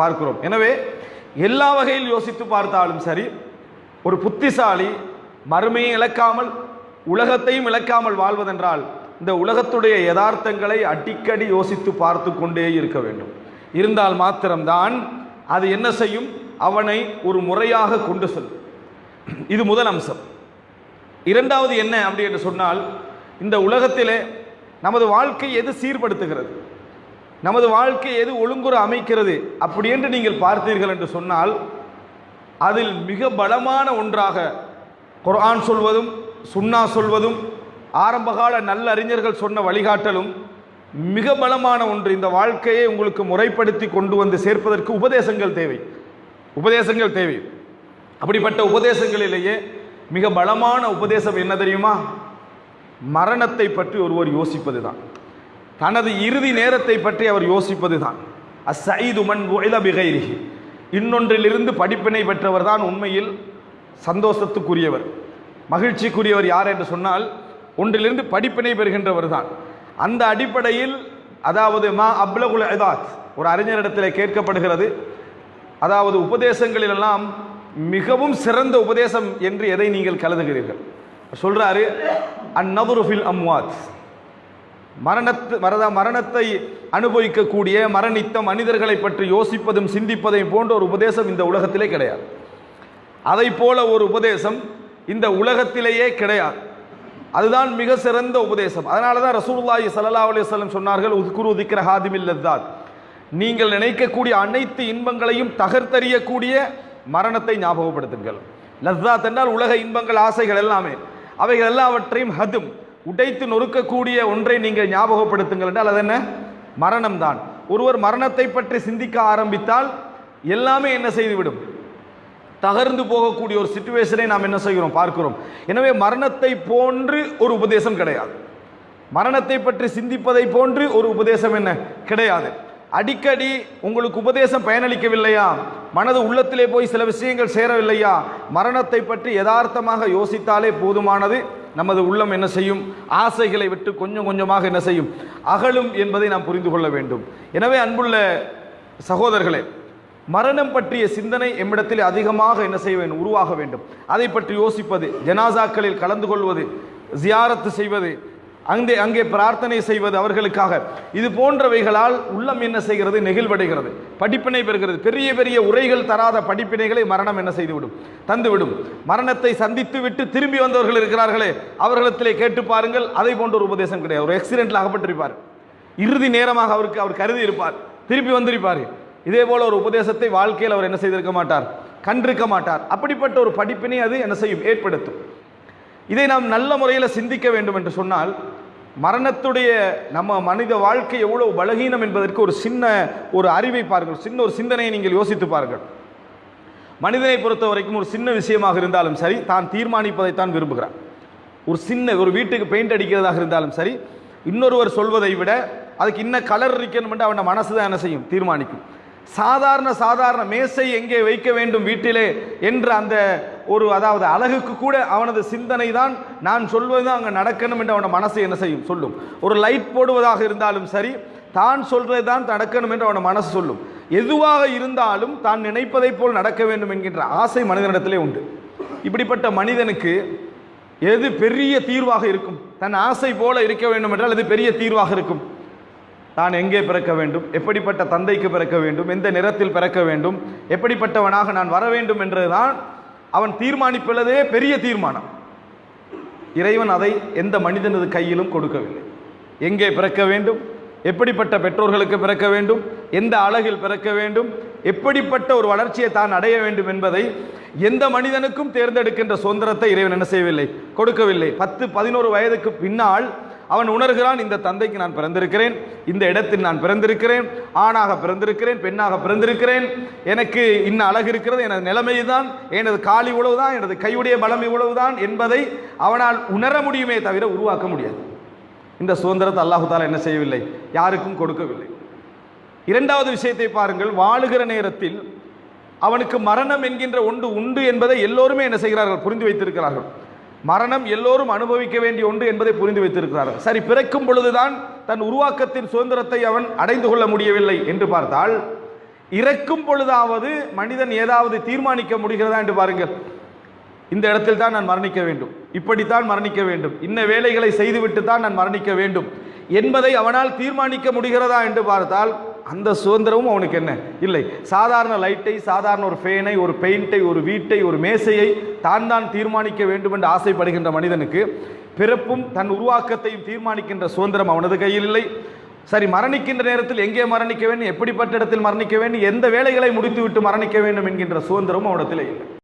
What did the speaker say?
பார்க்கிறோம். எனவே எல்லா வகையில் யோசித்து பார்த்தாலும் சரி ஒரு புத்திசாலி மறுமையை இழக்காமல் உலகத்தையும் இழக்காமல் வாழ்வதென்றால் இந்த உலகத்துடைய யதார்த்தங்களை அடிக்கடி யோசித்து பார்த்து கொண்டே இருக்க வேண்டும். இருந்தால் மாத்திரம்தான் அது என்ன செய்யும்? அவனை ஒரு முறையாக கொண்டு செல்லும். இது முதல் அம்சம். இரண்டாவது என்ன அப்படி என்று சொன்னால் இந்த உலகத்திலே நமது வாழ்க்கை எது சீர்படுத்துகிறது? நமது வாழ்க்கை எது ஒழுங்குற அமைக்கிறது அப்படி என்று நீங்கள் பார்த்தீர்கள் என்று சொன்னால் அதில் மிக பலமான ஒன்றாக குர்ஆன் சொல்வதும் சுன்னா சொல்வதும் ஆரம்பகால நல்ல அறிஞர்கள் சொன்ன வழிகாட்டலும் மிக பலமான ஒன்று இந்த வாழ்க்கையை உங்களுக்கு முறைப்படுத்தி கொண்டு வந்து சேர்ப்பதற்கு உபதேசங்கள் தேவை. உபதேசங்கள் தேவை. அப்படிப்பட்ட உபதேசங்களிலேயே மிக பலமான உபதேசம் என்ன தெரியுமா? மரணத்தை பற்றி ஒருவர் யோசிப்பது தான் தனது இறுதி நேரத்தை பற்றி அவர் யோசிப்பது தான் அசைது மண் பிகைரிஹி. இன்னொன்றிலிருந்து படிப்பினை பெற்றவர் தான் உண்மையில் சந்தோஷத்துக்குரியவர். மகிழ்ச்சிக்குரியவர் யார் என்று சொன்னால் ஒன்றிலிருந்து படிப்பினை பெறுகின்றவர் தான். அந்த அடிப்படையில் அதாவது மா அப்லகுல் இதாத் ஒரு அறிஞரிடத்தில் கேட்கப்படுகிறது. அதாவது உபதேசங்களிலெல்லாம் மிகவும் சிறந்த உபதேசம் என்று எதை நீங்கள் கலதுகிறீர்கள் சொல்கிறாரு அந்நதுருஃபில் அம்வாத். மரணத்து மரத மரணத்தை அனுபவிக்கக்கூடிய மரணித்த மனிதர்களை பற்றி யோசிப்பதும் சிந்திப்பதையும் போன்ற ஒரு உபதேசம் இந்த உலகத்திலே கிடையாது. அதை போல ஒரு உபதேசம் இந்த உலகத்திலேயே கிடையாது. அதுதான் மிக சிறந்த உபதேசம். அதனால தான் ரசூல்லாஹி சல்லா அலைஹி சொன்னார்கள் உத்குரு திக்ர ஹாதிமில்லத்தான் நீங்கள் நினைக்கக்கூடிய அனைத்து இன்பங்களையும் தகர்த்தறியக்கூடிய மரணத்தை ஞாபகப்படுத்துங்கள். லத்தாத் என்றால் உலக இன்பங்கள் ஆசைகள் எல்லாமே. அவைகள் எல்லாவற்றையும் ஹதும் உடைத்து நொறுக்கக்கூடிய ஒன்றை நீங்கள் ஞாபகப்படுத்துங்கள் என்றால் அது என்ன? மரணம் தான் ஒருவர் மரணத்தை பற்றி சிந்திக்க ஆரம்பித்தால் எல்லாமே என்ன செய்துவிடும்? தகர்ந்து போகக்கூடிய ஒரு சுச்சுவேஷனை நாம் என்ன செய்கிறோம்? பார்க்கிறோம். எனவே மரணத்தை போன்று ஒரு உபதேசம் கிடையாது. மரணத்தை பற்றி சிந்திப்பதை போன்று ஒரு உபதேசம் என்ன? கிடையாது. அடிக்கடி உங்களுக்கு உபதேசம் பயனளிக்கவில்லையா? மனது உள்ளத்திலே போய் சில விஷயங்கள் சேரவில்லையா? மரணத்தை பற்றி யதார்த்தமாக யோசித்தாலே போதுமானது. நமது உள்ளம் என்ன செய்யும்? ஆசைகளை விட்டு கொஞ்சம் கொஞ்சமாக என்ன செய்யும்? அகலும் என்பதை நாம் புரிந்து கொள்ள வேண்டும். எனவே அன்புள்ள சகோதரர்களே மரணம் பற்றிய சிந்தனை எம்மிடத்தில் அதிகமாக என்ன செய்ய வேண்டும்? உருவாக வேண்டும். அதை பற்றி யோசிப்பது ஜனாசாக்களில் கலந்து கொள்வது ஜியாரத்து செய்வது அங்கே அங்கே பிரார்த்தனை செய்வது அவர்களுக்காக. இது போன்றவைகளால் உள்ளம் என்ன செய்கிறது? நெகிழ்வடைகிறது. படிப்பினை பெறுகிறது. பெரிய பெரிய உரைகள் தராத படிப்பினைகளை மரணம் என்ன செய்துவிடும்? தந்துவிடும். மரணத்தை சந்தித்து விட்டு திரும்பி வந்தவர்கள் இருக்கிறார்களே அவர்களிடத்திலே கேட்டு பாருங்கள். அதை போன்ற ஒரு உபதேசம் கிடையாது. ஒரு ஆக்சிடென்ட்ல அகப்பட்டிருப்பார். இறுதி நேரமாக அவருக்கு அவர் கருதி இருப்பார். திருப்பி வந்திருப்பார். இதே போல ஒரு உபதேசத்தை வாழ்க்கையில் அவர் என்ன செய்திருக்க மாட்டார்? கண்டிருக்க மாட்டார். அப்படிப்பட்ட ஒரு படிப்பினை அது என்ன செய்யும்? ஏற்படுத்தும். இதை நாம் நல்ல முறையில் சிந்திக்க வேண்டும் என்று சொன்னால் மரணத்துடைய நம்ம மனித வாழ்க்கை எவ்வளவு பலகீனம் என்பதற்கு ஒரு சின்ன ஒரு அறிவை பாருங்கள். சின்ன ஒரு சிந்தனையை நீங்கள் யோசித்து பாருங்கள். மனிதனை பொறுத்த வரைக்கும் ஒரு சின்ன விஷயமாக இருந்தாலும் சரி தான் தீர்மானிப்பதைத்தான் விரும்புகிறான் ஒரு சின்ன ஒரு வீட்டுக்கு பெயிண்ட் அடிக்கிறதாக இருந்தாலும் சரி இன்னொருவர் சொல்வதை விட அதுக்கு இன்ன கலர் இருக்கணும் அவனோட மனசு தான் என்ன செய்யும்? தீர்மானிக்கும். சாதாரண சாதாரண மேசை எங்கே வைக்க வேண்டும் வீட்டிலே என்ற அந்த ஒரு அதாவது அழகுக்கு கூட அவனது சிந்தனை தான் நான் சொல்வது அங்கே நடக்கணும் என்று அவனோட மனசு என்ன செய்யும்? சொல்லும். ஒரு லைட் போடுவதாக இருந்தாலும் சரி தான் சொல்வது தான் நடக்கணும் என்று அவனோட மனசு சொல்லும். எதுவாக இருந்தாலும் தான் நினைப்பதை போல் நடக்க வேண்டும் என்கின்ற ஆசை மனிதனிடத்திலே உண்டு. இப்படிப்பட்ட மனிதனுக்கு எது பெரிய தீர்வாக இருக்கும்? தன் ஆசை போல இருக்க வேண்டும் என்றால் அது பெரிய தீர்வாக இருக்கும். நான் எங்கே பிறக்க வேண்டும்? எப்படிப்பட்ட தந்தைக்கு பிறக்க வேண்டும்? எந்த நிறத்தில் பிறக்க வேண்டும்? எப்படிப்பட்டவனாக நான் வர வேண்டும் என்றுதான் அவன் தீர்மானிப்பதே பெரிய தீர்மானம். இறைவன் அதை எந்த மனிதனது கையிலும் கொடுக்கவில்லை. எங்கே பிறக்க வேண்டும்? எப்படிப்பட்ட பெற்றோர்களுக்கு பிறக்க வேண்டும்? எந்த அழகில் பிறக்க வேண்டும்? எப்படிப்பட்ட ஒரு வளர்ச்சியை தான் அடைய வேண்டும் என்பதை எந்த மனிதனுக்கும் தேர்ந்தெடுக்கின்ற சுதந்திரத்தை இறைவன் என்ன செய்யவில்லை? கொடுக்கவில்லை. பத்து பதினோரு வயதுக்கு பின்னால் அவன் உணர்கிறான் இந்த தந்தைக்கு நான் பிறந்திருக்கிறேன் இந்த இடத்தில் நான் பிறந்திருக்கிறேன் ஆணாக பிறந்திருக்கிறேன் பெண்ணாக பிறந்திருக்கிறேன் எனக்கு இன்ன அழகு இருக்கிறது எனது நிலைமை தான் எனது கால் இவ்வளவுதான் எனது கையுடைய பலம் இவ்வளவுதான் என்பதை அவனால் உணர முடியுமே தவிர உருவாக்க முடியாது. இந்த சுதந்திரத்தை அல்லாஹு தாலா என்ன செய்யவில்லை? யாருக்கும் கொடுக்கவில்லை. இரண்டாவது விஷயத்தை பாருங்கள் வாழுகிற நேரத்தில் அவனுக்கு மரணம் என்கின்ற ஒன்று உண்டு என்பதை எல்லோருமே என்ன செய்கிறார்கள்? புரிந்து வைத்திருக்கிறார்கள். மரணம் எல்லோரும் அனுபவிக்க வேண்டிய ஒன்று என்பதை புரிந்து வைத்திருக்கிறார்கள். சரி பிறக்கும் பொழுதுதான் தன் உருவாக்கத்தின் சுதந்திரத்தை அவன் அடைந்து கொள்ள முடியவில்லை என்று பார்த்தால் இறக்கும் பொழுதாவது மனிதன் ஏதாவது தீர்மானிக்க முடிகிறதா என்று பாருங்கள். இந்த இடத்தில் தான் நான் மரணிக்க வேண்டும். இப்படித்தான் மரணிக்க வேண்டும். இன்ன வேலைகளை செய்துவிட்டு தான் நான் மரணிக்க வேண்டும். என்பதை அவனால் தீர்மானிக்க முடிகிறதா என்று பார்த்தால் அந்த சுதந்திரமும் அவனுக்கு என்ன? இல்லை. சாதாரண லைட்டை சாதாரண ஒரு ஃபேனை ஒரு பெயிண்டை ஒரு வீட்டை ஒரு மேசையை தான் தான் தீர்மானிக்க வேண்டும் என்று ஆசைப்படுகின்ற மனிதனுக்கு பிறப்பும் தன் உருவாக்கத்தையும் தீர்மானிக்கின்ற சுதந்திரம் அவனது கையில் இல்லை. சரி மரணிக்கின்ற நேரத்தில் எங்கே மரணிக்க வேண்டும்? எப்படிப்பட்ட இடத்தில் மரணிக்க வேண்டும்? எந்த வேலைகளை முடித்துவிட்டு மரணிக்க வேண்டும் என்கின்ற சுதந்திரமும் அவனத்தில் இல்லை.